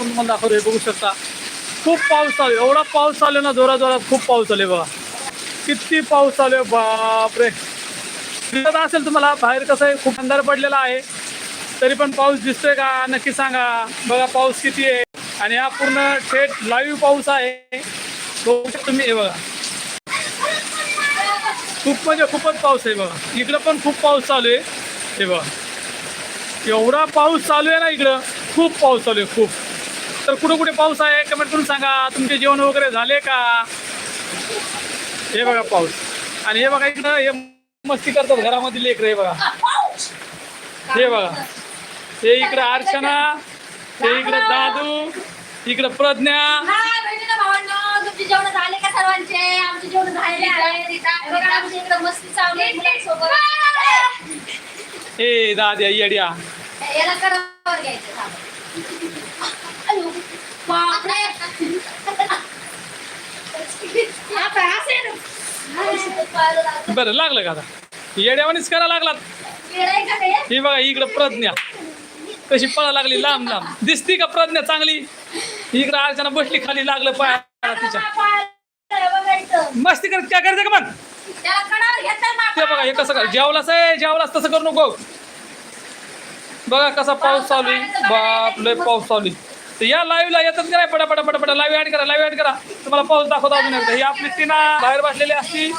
आपण तुम्हाला दाखवतो हे बघू शकता. खूप पाऊस चालू आहे. एवढा पाऊस चालू आहे ना जोरा जोरात खूप पाऊस चालू आहे बघा. किती पाऊस चालू आहे बापरे. दिसत असेल तुम्हाला बाहेर कसं आहे खूप अंधार पडलेला आहे. तरी पण पाऊस दिसतोय का? नक्की सांगा. बघा पाऊस किती आहे. आणि हा पूर्ण थेट लाईव्ह पाऊस आहे. बघू शकता तुम्ही हे बघा. खूप म्हणजे खूपच पाऊस आहे बघा. इकडं पण खूप पाऊस चालू आहे. हे बघा. एवढा पाऊस चालू आहे ना इकडं. खूप पाऊस चालू आहे खूप. तर कुठे कुठे पाऊस आहे? कमेंट करून सांगा. तुमचे जेवण वगैरे झाले का? हे बघा पाऊस. आणि हे बघा इकडं हे मस्ती करतात घरामध्ये लेकर हे बघा. हे बघा. हे इकडं अर्चना हे इकडं दादू इकडं प्रज्ञा. हाय बहिणीला भावांनो. तुमचे जेवण झाले का सर्वांचे? आमचे जेवण झालेले आहे. बघा. आमच्या इकडे मस्ती चालू आहे मुलांसोबत. ए दाद्या येड्या याला करावर घ्यायचं. बरं लागलं का आता? येड्यावानीच करा लागलात? ही बघा इकडं प्रज्ञा. कशी पळा लागली लांब लांब. दिसती का प्रज्ञा चांगली? इकडं अर्चना बसली खाली लागलं पाया तिच्या. मस्ती करत काय करायचं का मग? ते बघा हे कसं कर जेवलास आहे जेवलास तसं करू नको. बघा कसा पाऊस चालू आहे. बाप लय पाऊस चालू आहे. तर या लाईव्हला येतात का नाही? पटा पटा पटा पटा लाईव्ह ऍड करा लाईव्ह ऍड करा. तुम्हाला पाऊस दाखवतो अजून एकदा. ही आपली टीना बाहेर बसलेली असती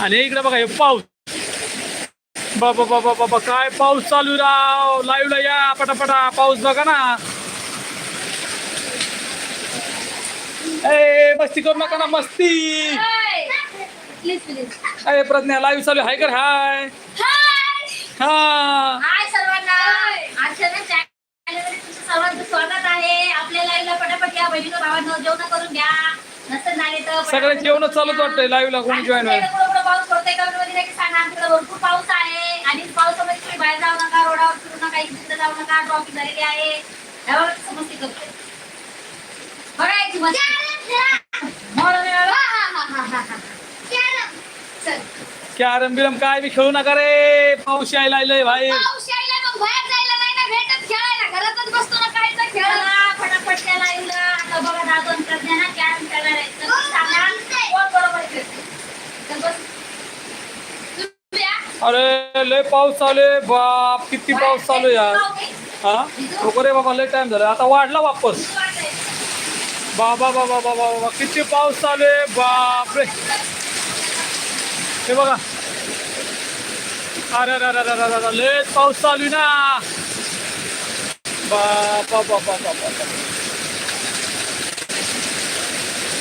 आणि इकडे बघा हे पाऊस. बाबा बाबा बाबा काय पाऊस चालू राव. लाईव्हला या. पटापटा पाऊस बघा ना. ए मस्ती करू नका ना मस्ती. अरे प्रज्ञा लाईव्ह चालू हाय कर हाय. हा हाय सर्वांना आजच्या ना चॅनलमध्ये तुमचं सर्वांचं स्वागत आहे आपल्या भावांनो जेवण करून झाले तर सगळे जेवण चालूच वाटतंय लाईव्हला कोणी जॉईन व्हायला पाऊस पडतोय का मध्ये नक्की सांगा. आमच्याकडे भरपूर पाऊस आहे. आणि पावसामध्ये तुम्ही बाहेर जाऊ नका रोडावर फिरू नका इकडे जाऊ नका ट्रॉफिक झालेली आहे. समस्ती करतोय. कॅरम बिरम काय बी खेळू नका रे. पाऊस यायला भाई पाऊस यायला मग बाहेर जायला नाही ना भेटत खेळायला. घरातच बसतो ना काय खेळायला. फटाफट त्याला येऊन आता बघा दादू आणि प्रज्ञाना कॅरम खेळणार आहे तर तुम्ही सांगा. कोण बरोबर खेळते? तर बस. तुम्ही या. अरे लय पाऊस चालू आहे. बाप किती पाऊस चालू आहे यार. हा नको रे बाबा लय टाइम झाला. आता वाढला वापस. बाबा बाबा बाबा बाबा किती पाऊस चालू आहे. बाप रे. हे बघा. अरे अरे अरे अरे लय पाऊस चालू आहे ना.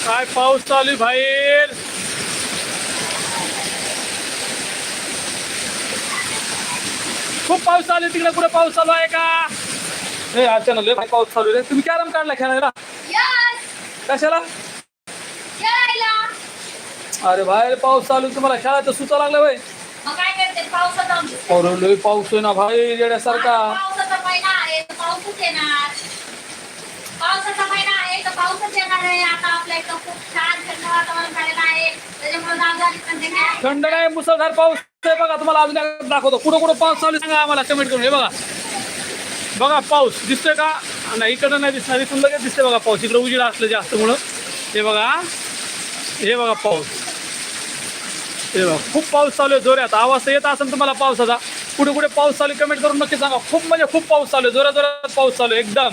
काय पाऊस चालू बाहेर? खूप पाऊस चालू आहे तिकडे. कुठे पाऊस चालू आहे का? हे अचानक लय पाऊस चालू आहे रे. तुम्ही कॅरम काढला खेळायला! कशाला. अरे बाहेर पाऊस चालू तुम्हाला खेळायचं सुचा लागलं लय पाऊस आहे ना भाई येण्यासारखा महिना आहे तर पाऊसच येणार. पावसाचा महिना आहे तर पाऊसच येणार आहे. आता आपल्या इथं खूप छान थंड वातावरण झालेलं आहे. त्याच्यामुळे दादा आणि संध्याकाळी थंड नाही मुसळधार पाऊस आहे बघा तुम्हाला अजून एकदा दाखवतो. कुठं कुठं पाऊस चालू आहे सांगा आम्हाला कमेंट करून. हे बघा. बघा पाऊस दिसतोय का? नाही इकडं नाही दिसणार. इथून लगेच दिसतोय बघा पाऊस. इकडं उजेड असलं जास्त म्हणून. हे बघा. हे बघा पाऊस. हे बघा खूप पाऊस चालू आहे जोरात. आवाज येत असेल तुम्हाला पावसाचा. कुठे कुठे पाऊस चालू कमेंट करून नक्की सांगा. खूप म्हणजे खूप पाऊस चालू आहे. जोरात जोरात पाऊस चालू एकदम.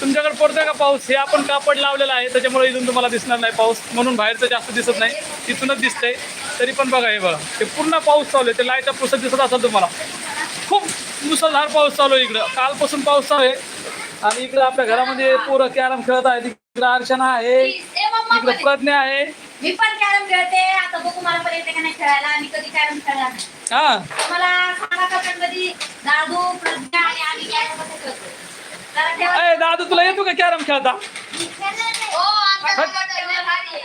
तुमच्याकडे पडतोय का पाऊस? हे आपण कापड लावलेलं आहे त्याच्यामुळे इथून तुम्हाला दिसणार नाही पाऊस. म्हणून बाहेरचं जास्त दिसत नाही. तिथूनच दिसतंय. तरी पण बघा हे बघा. ते पूर्ण पाऊस चालू आहे. ते लाईटच्या पुस्तक दिसत असेल तुम्हाला. खूप मुसळधार पाऊस चालू आहे इकडं. कालपासून पाऊस चालू आहे. आणि इकडं आपल्या घरामध्ये पोरं कॅरम खेळत आहेत. इकडं अर्चना आहे. इकडं प्रज्ञा आहे. मी पण कॅरम खेळते. आता बघू मला पण येते का नाही खेळायला. मी कधी कॅरम खेळला नाही. हा. मला सांगा का मध्ये दादू प्रज्ञा आणि आम्ही कॅरम कसं खेळतो? जरा ठेवा. दादू तुला येतो का कॅरम खेळता? हो, जेवण झाले.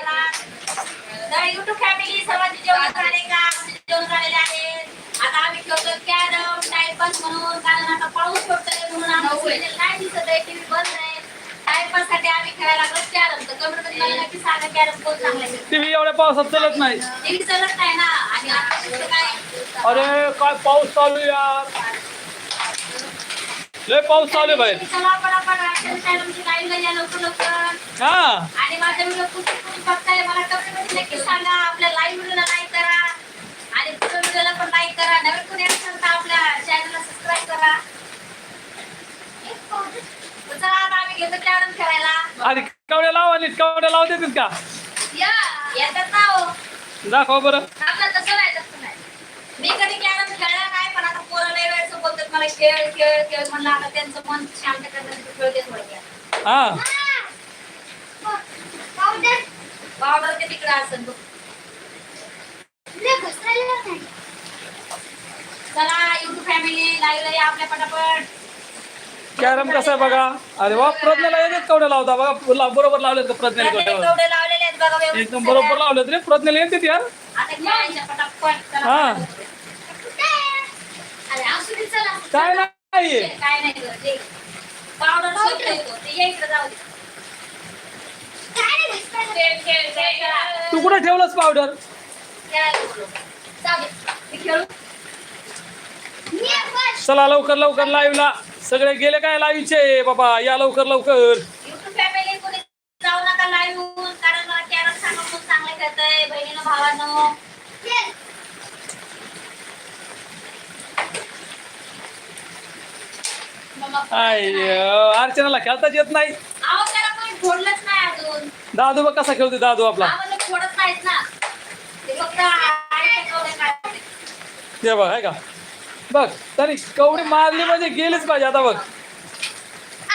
तर युट्यूब फॅमिली सर्वांचे जेवण झाले का? आमचे जेवण झालेले आहे? आता आम्ही खेळतो कॅरम टाइमपास म्हणून. कारण आता पाऊस पडतोय म्हणून आमचं नाही दिसत आहे. टीव्ही बंद आहे. आम्ही खेळायला लागलो. कॅरम तर कमेंटमध्ये मला नक्की सांगा कॅरम कोण चांगलं खेळतं. टीव्ही एवढ्या पावसात चालत नाही. चालत नाही ना. आणि आता दुसरं काय? अरे काय पाऊस चालू आहे यार. लय पाऊस चालू आहे बाहेर. चला पटापट आजच्या चॅनलची लाईव्ह या लवकर लवकर. हा. आणि माझा व्हिडिओ कुठे कुठे बघताय मला कमेंटमध्ये नक्की सांगा. आपल्या लाईव्ह व्हिडिओला लाईक करा. आणि पुढच्या व्हिडिओला पण लाईक करा. नवीन कोणी असेल तर आपल्या चॅनलला सबस्क्राईब करा. तर चला आता आम्ही घेतो कॅरम खेळायला. आणि कवड्या लावा नीट कवड्या लावा देतील का? या येतात ना हो. दाखवा बरं. आपलं तसं नाही तसं नाही. मी कधी कॅरम खेळला नाही पण आता पोरं लय वेळचं बोलतात मला खेळ खेळ खेळ म्हणलं आता त्यांचं मन शांत करण्यासाठी खेळते थोडक्यात हा. पावडर ते तिकडे असेल बघ. चला युट्यूब फॅमिली लाईव्ह या आपल्या पटापट. कॅरम कसं आहे बघा? अरे वा प्रज्ञाला येतात कवड्या लावता बघा. ला- बरोबर लावलेत का प्रज्ञाने प्रत्येक कवड्या कवडे लावलेले आहेत बघा व्यवस्थित. एकदम बरोबर. लावलेत रे. प्रज्ञाला येतात यार. आता खेळायच्या पटापट. चला. हा. पटापट. अरे असू दे चला. काय नाही. काय नाही करत, ते पावडर शोधता येतो ते या इकडे जाऊ दे. खेळ खेळ खेळ खेळा. तू कुठे ठेवलंस पावडर? खेळायला बोलव. जाऊ दे. मी खेळू? चला लवकर लवकर लाईव्हला सगळे गेले काय लाईव्हचे बाबा या लवकर लवकर. युट्यूब फॅमिली कोणी जाऊ नका लाईव्ह कारण मला कॅरम सांगा खूप चांगलं खेळतंय बहिणीनं भावानं. आय अर्चनाला खेळताच येत नाही? अहो त्याला कोणी फोडलंच नाही अजून. दादू बघ कसा खेळतो दादू आपला. आम्हाला फोडत नाहीत ना. फक्त. ते बघ आहे का? बघ तरी कवडी मारली म्हणजे गेलीच पाहिजे आता बघ.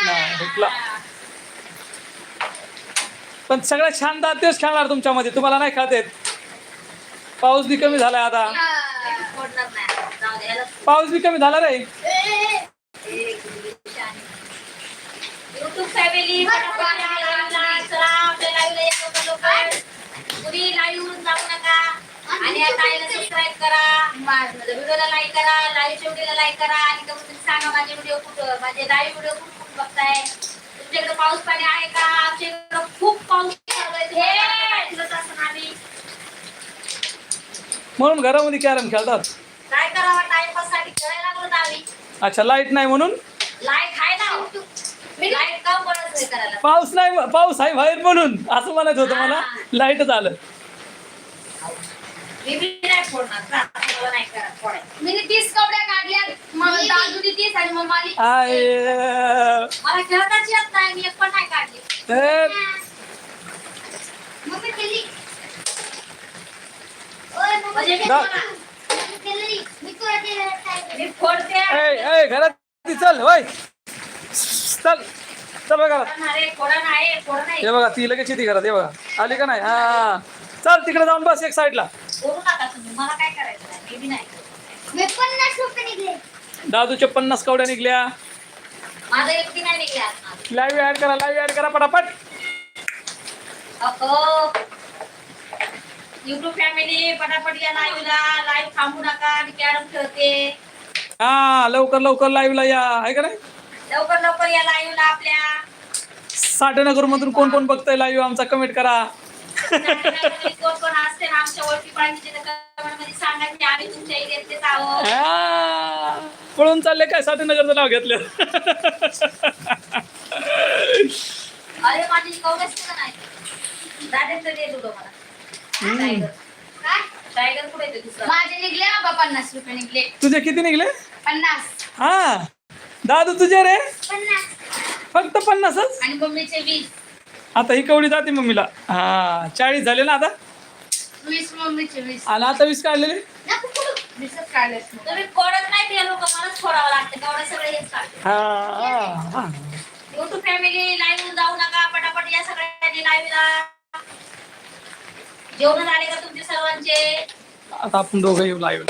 नाही, हुकला. पण सगळ्यात छान तेच खेळणार तुमच्यामध्ये तुम्हाला नाही खात येत. पाऊस बी कमी झालाय आता. पाऊस बी कमी झाला रे. फॅमिली पटापट या live ला. चला आपल्या live ला या लवकर लवकर. कुणी live वरून जाऊ नका आणि या ताईला सबस्क्राईब करा माझ्या व्हिडिओला लाईक करा लाईव्ह व्हिडिओला लाईक करा आणि कमीत कमी सांगा माझे व्हिडिओ कुठं माझे लाईव्ह व्हिडिओ कुठं कुठं बघताय. तुमच्याकडे पाऊस पाणी आहे का? आमच्या इकडे खूप पाऊस आम्ही म्हणून घरामध्ये कॅरम खेळतात. काय करावं? टाइमपाससाठी खेळायला लागलो आम्ही. अच्छा लाइट नाही म्हणून? लाइट आहे ना. लाइट का पडत नाही करायला? पाऊस नाही पाऊस आहे बाहेर म्हणून असं म्हणायचं होतं मला. लाईटच आलं मी बी नाही फोडणार. का? मी तीस कपड्या काढल्या मग दादूनी तीस आणि मग माली. आय मला खेळताच येत नाही मी एक पण नाही काढली. मग मी म्हणजे मी दा- फोडणार. मी केली. मी तुला ते काय मी फोडते. ए, ए, घरात ती चल होय. चल. चल बघा. हे बघा ती लगेच येते घरात हे बघा. आली का नाही? हा चल तिकडे जाऊन बस एक साईडला फोडू नका तुम्ही मला काय करायचं नाही? मी बी नाही मी पन्नास रुपये निघले. दादूच्या पन्नास कवड्या निघल्या. माझं एक बी नाही निघले आज. लाईव्ह ऍड करा लाईव्ह ऍड करा पटापट. अहो. युट्यूब फॅमिली पटापट या लाईव्हला लाईव्ह थांबू नका मी कॅरम खेळते. हा लवकर लवकर लाईव्हला या. आहे का नाही? लवकर लवकर या लाईव्हला आपल्या. साठेनगर मधून कोण कोण बघतंय लाईव्ह आमचा कमेंट करा. कोण कोण असते ना आमच्या ओळखी पाहिजे कमेंटमध्ये सांगायचे आम्ही तुमच्या एरियातलेच आहोत हा, पळून चालले काय? साठेनगरचं नाव घेतलं. अरे माझी कवडच का नाही? दादाचं दे तुला मला. टायगर. काय? टायगर कुठे येते दुसरा? माझे निघले बाबा पन्नास रुपये निघले. तुझे किती निघले? पन्नास. हा. दादू तुझे रे? पन्नास. फक्त पन्नासच? आणि मम्मीचे वीस. आता ही कवडी जाते मम्मीला हा चाळीस झाले ना आता? वीस मम्मीचे वीस. आणि आता वीस काढलेले? तुम्ही नाही ते लोक मलाच फोडावं लागतं कवडे सगळे हेच काढते हा हा, हा. युट्यूब फॅमिली लाईव्ह जाऊ नका पटापट या सगळ्यांनी लाईव्हला जेवण झाले का तुमचे सर्वांचे? आता आपण दोघं येऊ लाईव्ह